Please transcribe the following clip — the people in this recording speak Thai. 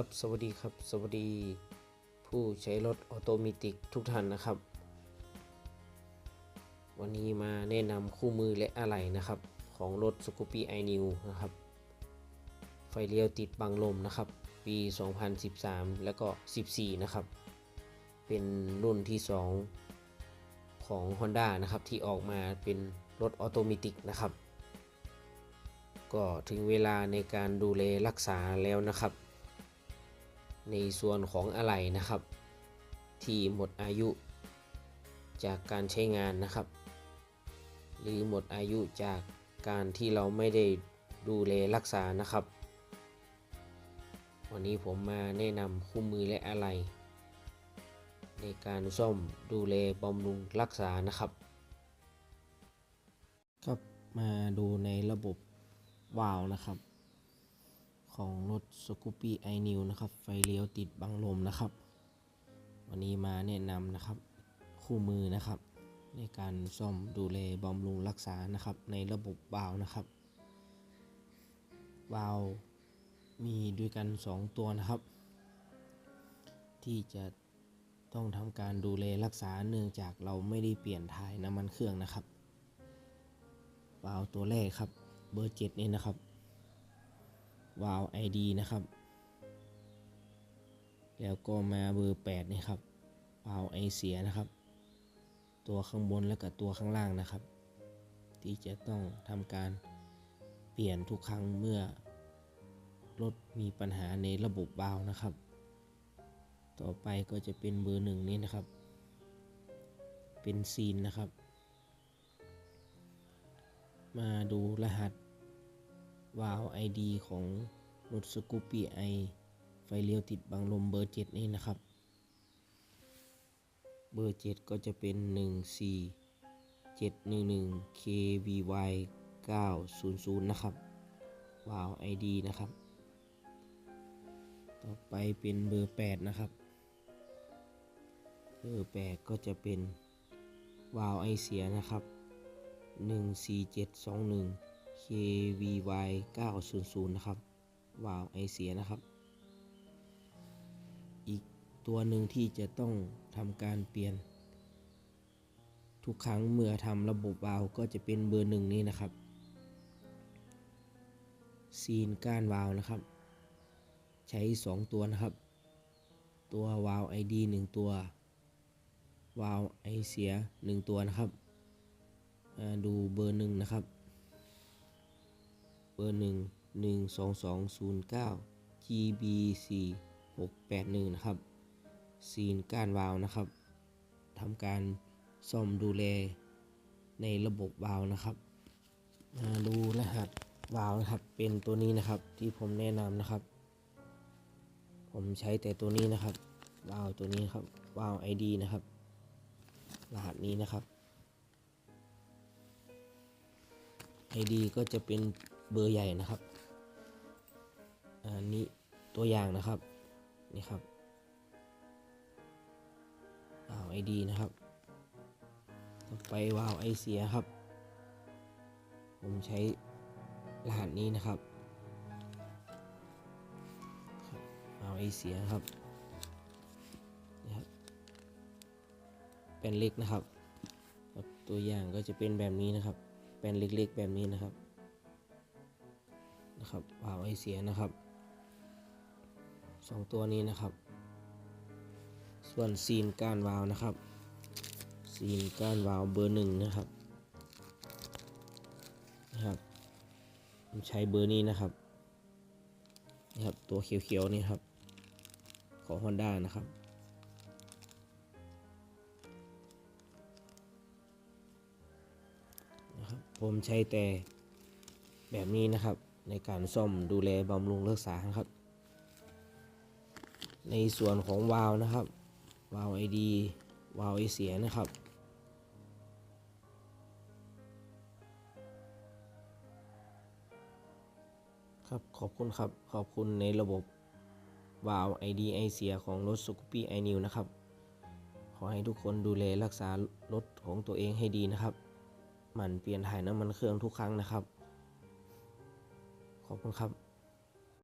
ครับสวัสดีครับ สวัสดีผู้ใช้รถออโตเมติกทุกท่านนะครับ วันนี้มาแนะนำคู่มือและอะไหล่นะครับ ของรถสกูปี้ไอนิวนะครับ ไฟเลี้ยวติดบังลมนะครับ ปี 2013 แล้วก็ 14 นะครับ เป็นรุ่นที่ 2 ของ Honda นะครับ ที่ออกมาเป็นรถออโตเมติกนะครับ ก็ถึงเวลาในการดูแลรักษาแล้วนะครับ ในส่วนของอะไหล่นะครับ ที่หมดอายุจากการใช้งานนะครับ หรือหมดอายุจากการที่เราไม่ได้ดูแลรักษานะครับ วันนี้ผมมาแนะนำคู่มือและอะไหล่ในการซ่อมดูแลบำรุงรักษานะครับครับมาดูในระบบวาล์วนะครับ ของรถสกูปี้ไอนิวนะครับ ไฟเลี้ยวติดบังลมนะครับ วันนี้มาแนะนำนะครับ คู่มือนะครับ ในการซ่อมดูแลบำรุงรักษานะครับ ในระบบวาวนะครับวาวมีด้วยกัน 2 ตัวนะครับ ที่จะต้องทำการดูแลรักษาเนื่องจากเราไม่ได้เปลี่ยนถ่ายน้ำมันเครื่องนะครับวาวตัวแรกครับเบอร์เจ็ดนี่นะครับ วาล์ว ID นะครับ แล้วก็มาเบอร์ 8 นี่ครับวาล์วไอเสียนะครับ ตัวข้างบนและกับตัวข้างล่างนะครับ ที่จะต้องทำการเปลี่ยนทุกครั้งเมื่อรถมีปัญหาในระบบวาล์วนะครับ ต่อไปก็จะเป็นเบอร์หนึ่งนี้นะครับ เป็นซีนนะครับ มาดูรหัส วาล์ว ID ของรถสกูปี้ไอไฟเลี้ยวติดบังลมเบอร์ 7 นี่นะครับ เบอร์ 7 ก็จะเป็น 14 711 KVY 900 นะครับ วาล์ว ID นะครับ ต่อไปเป็นเบอร์ 8 นะครับ เบอร์ 8 ก็จะเป็นวาล์วไอเสียนะครับ 14721 KVY 900 นะครับวาล์วไอเสียนะครับ อีกตัวหนึ่งที่จะต้องทำการเปลี่ยน ทุกครั้งเมื่อทำระบบวาล์วก็จะเป็นเบอร์หนึ่งนี้นะครับ ซีนก้านวาล์วนะครับ ใช้ 2 ตัวนะครับ ตัววาล์ว ID 1 ตัววาล์วไอเสีย 1 ตัวนะครับดูเบอร์หนึ่งนะครับ บอร์หนึ่งหนึ่งสองสองศูนย์เก้า GB สี่หกแปดหนึ่งนะครับ ซีนก้านวาล์วนะครับทำการซ่อมดูแลในระบบวาล์วนะครับ มาดูรหัสวาล์วนะครับ เป็นตัวนี้นะครับที่ผมแนะนำนะครับ ผมใช้แต่ตัวนี้นะครับวาล์วตัวนี้ครับวาล์ว ID นะครับ รหัสนี้นะครับ ID ก็จะเป็น เบอร์ใหญ่นะครับ อันนี้ตัวอย่างนะครับ นี่ครับวาล์ว ID นะครับ ต่อไปวาวไอเสียครับ ผมใช้รหัสนี้นะครับครับวาวไอเสียครับนี่ครับ เป็นเล็กนะครับ ตัวอย่างก็จะเป็นแบบนี้นะครับแป้นเล็กๆแบบนี้นะครับ นะครับวาล์วไอเสียนะครับสองตัวนี้นะครับ ส่วนซีนก้านวาล์วนะครับ ซีนก้านวาล์วเบอร์หนึ่งนะครับนะครับผมใช้เบอร์นี้นะครับนะครับตัวเขียวๆนี่ครับ ของ Honda นะครับนะครับ ผมใช้แต่แบบนี้นะครับ ในการซ่อมดูแลบำรุงรักษาครับ ในส่วนของวาล์วนะครับ วาล์วไอดี วาล์วไอเสียนะครับ ครับขอบคุณครับขอบคุณในระบบวาล์วไอดีไอเสียของรถสกูปี้ไอนิวนะครับ ขอให้ทุกคนดูแลรักษารถของตัวเองให้ดีนะครับ หมั่นเปลี่ยนถ่ายน้ำมันเครื่องทุกครั้งนะครับ ขอบคุณครับ